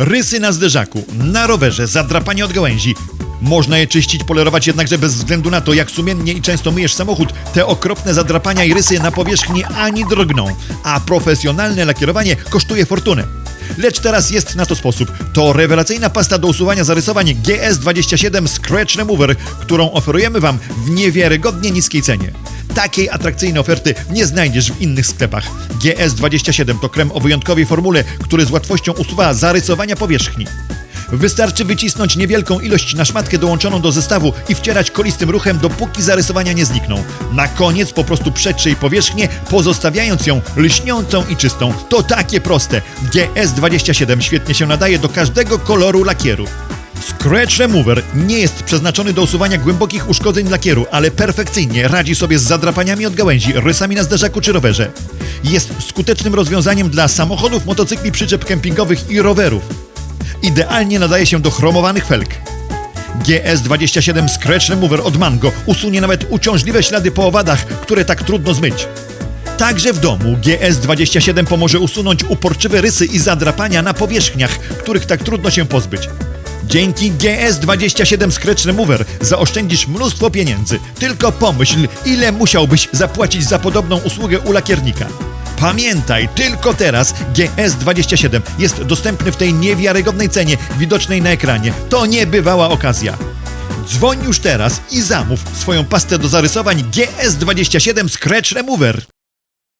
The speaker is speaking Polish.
Rysy na zderzaku, na rowerze, zadrapanie od gałęzi. Można je czyścić, polerować jednakże bez względu na to, jak sumiennie i często myjesz samochód, te okropne zadrapania i rysy na powierzchni ani drgną, a profesjonalne lakierowanie kosztuje fortunę. Lecz teraz jest na to sposób. To rewelacyjna pasta do usuwania zarysowań GS27 Scratch Remover, którą oferujemy Wam w niewiarygodnie niskiej cenie. Takiej atrakcyjnej oferty nie znajdziesz w innych sklepach. GS27 to krem o wyjątkowej formule, który z łatwością usuwa zarysowania powierzchni. Wystarczy wycisnąć niewielką ilość na szmatkę dołączoną do zestawu i wcierać kolistym ruchem, dopóki zarysowania nie znikną. Na koniec po prostu przetrzyj powierzchnię, pozostawiając ją lśniącą i czystą. To takie proste. GS27 świetnie się nadaje do każdego koloru lakieru. Scratch Remover nie jest przeznaczony do usuwania głębokich uszkodzeń lakieru, ale perfekcyjnie radzi sobie z zadrapaniami od gałęzi, rysami na zderzaku czy rowerze. Jest skutecznym rozwiązaniem dla samochodów, motocykli, przyczep kempingowych i rowerów. Idealnie nadaje się do chromowanych felg. GS27 Scratch Remover od Mango usunie nawet uciążliwe ślady po owadach, które tak trudno zmyć. Także w domu GS27 pomoże usunąć uporczywe rysy i zadrapania na powierzchniach, których tak trudno się pozbyć. Dzięki GS27 Scratch Remover zaoszczędzisz mnóstwo pieniędzy. Tylko pomyśl, ile musiałbyś zapłacić za podobną usługę u lakiernika. Pamiętaj, tylko teraz GS27 jest dostępny w tej niewiarygodnej cenie widocznej na ekranie. To niebywała okazja. Dzwoń już teraz i zamów swoją pastę do zarysowań GS27 Scratch Remover.